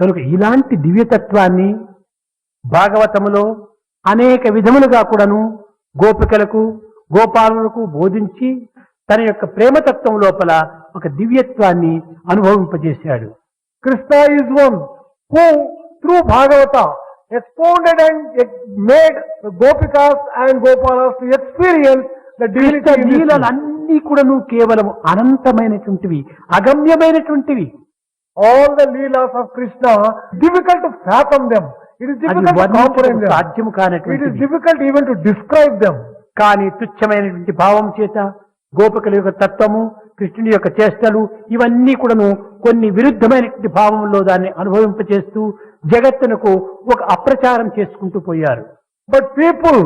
కనుక ఇలాంటి దివ్యతత్వాన్ని భాగవతములో అనేక విధములుగా కూడాను గోపికలకు గోపాలులకు బోధించి తన యొక్క ప్రేమతత్వం లోపల ఒక దివ్యత్వాన్ని అనుభవింపజేశాడు Krishna is one who, through Bhagavata, expounded and ex- made the Gopikas and Gopalas to experience the divinity Krishna in this world. లీలలన్నీ కూడాను కేవలం అనంతమైనటువంటివి అగమ్యమైనటువంటివి all the leelas of Krishna difficult to fathom them it is difficult సాధ్యం కానట్టు it is difficult even to describe them కానీ తుచ్చమైనటువంటి భావం చేత గోపికల యొక్క తత్వము కృష్ణుని యొక్క చేష్టలు ఇవన్నీ కూడాను కొన్ని విరుద్ధమైనటువంటి భావంలో దాన్ని అనుభవింపచేస్తూ జగత్తునకు ఒక అప్రచారం చేసుకుంటూ పోయారు. But people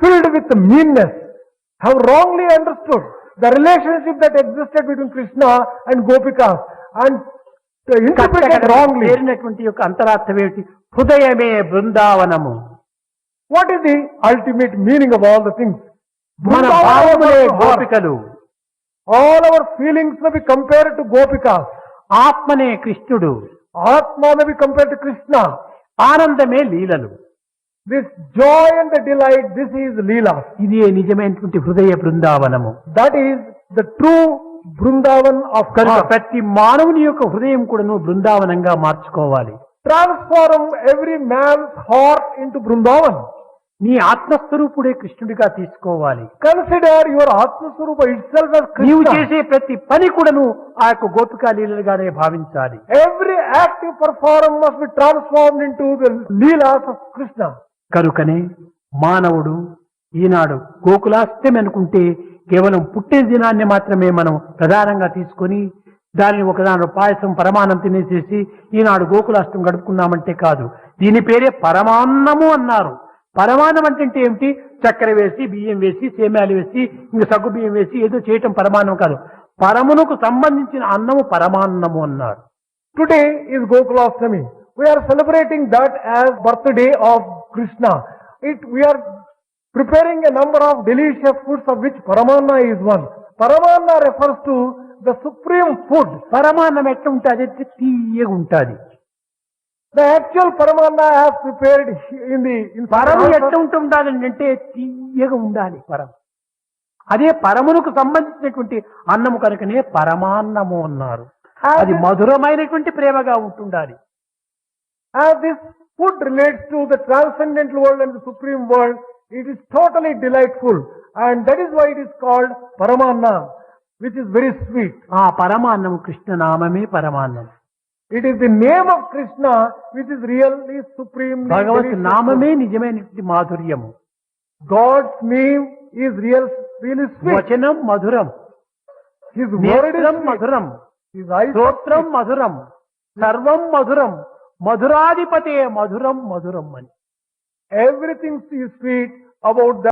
filled with meanness have wrongly understood the relationship that existed between Krishna and Gopika and చేరినటువంటి యొక్క అంతరార్థం ఏమిటి హృదయమే బృందావనము What is the ultimate meaning of all the things? మన భావములే. గోపికలు our feelings may be compared to Gopikas. ఆత్మనే కృష్ణుడు be compared to Krishna. ఆనందమే లీలలు This joy and the delight, this is Leela. ఇదే నిజమైనటువంటి హృదయ బృందావనము That is the true Brindavan of ప్రతి మానవుని యొక్క హృదయం కూడా బృందావనంగా మార్చుకోవాలి. Transform every man heart into Brindavan నీ ఆత్మస్వరూపుడే కృష్ణుడిగా తీసుకోవాలి. కన్సిడర్ యువర్ ఆత్మస్వరూప నీవు చేసే ప్రతి పని కూడాను ఆ యొక్క గోపికా లీలగానే భావించాలి. Every active perform must be transform into leelas of Krishna కనుకనే మానవుడు ఈనాడు గోకులాస్త్యం అనుకుంటే కేవలం పుట్టిన దినాన్ని మాత్రమే మనం ప్రధానంగా తీసుకొని దానిని ఒకదాని పాయసం పరమాన్నం తినేసేసి ఈనాడు గోకులాష్టం గడుపుకున్నామంటే కాదు. దీని పేరే పరమాన్నము అన్నారు. పరమాన్నం అంటే ఏమిటి? చక్కెర వేసి బియ్యం వేసి సేమ్యాలు వేసి ఇంక సగ్గు బియ్యం వేసి ఏదో చేయటం పరమాన్నం కాదు. పరమునకు సంబంధించిన అన్నము పరమాన్నము అన్నారు. Today is Gokulashtami. We are celebrating that as birthday of Krishna it we are preparing a number of delicious foods of which Paramanna is one. Paramanna refers to the supreme food. పరమాన్నం ఎట్లా ఉంటుంది అంటే తీయగా ఉంటుంది The actual Paramanna as prepared in the in పరము ఎట్లా ఉంటుండాలి అంటే తీయగా ఉండాలి పరం అదే పరమునకు సంబంధించినటువంటి అన్నము కనుకనే పరమాన్నము అన్నారు అది మధురమైనటువంటి ప్రేమగా ఉంటుండాలి As this food relates to the transcendental world and the supreme world, it is totally delightful. And that is why it is called Paramanna, which is very sweet. ఆ పరమాన్నము కృష్ణనామమే పరమాన్నం It is the name of Krishna which is really supreme. భగవత్ నామమే నిజమైనటువంటి మాధుర్యము God's name is real, really sweet. వచనం మధురం His word is నేత్రం sweet. మధురం His eyes are స్తోత్రం మధురం సర్వం మధురం మధురాధిపతే మధురం మధురం అని Everything she speaks about that.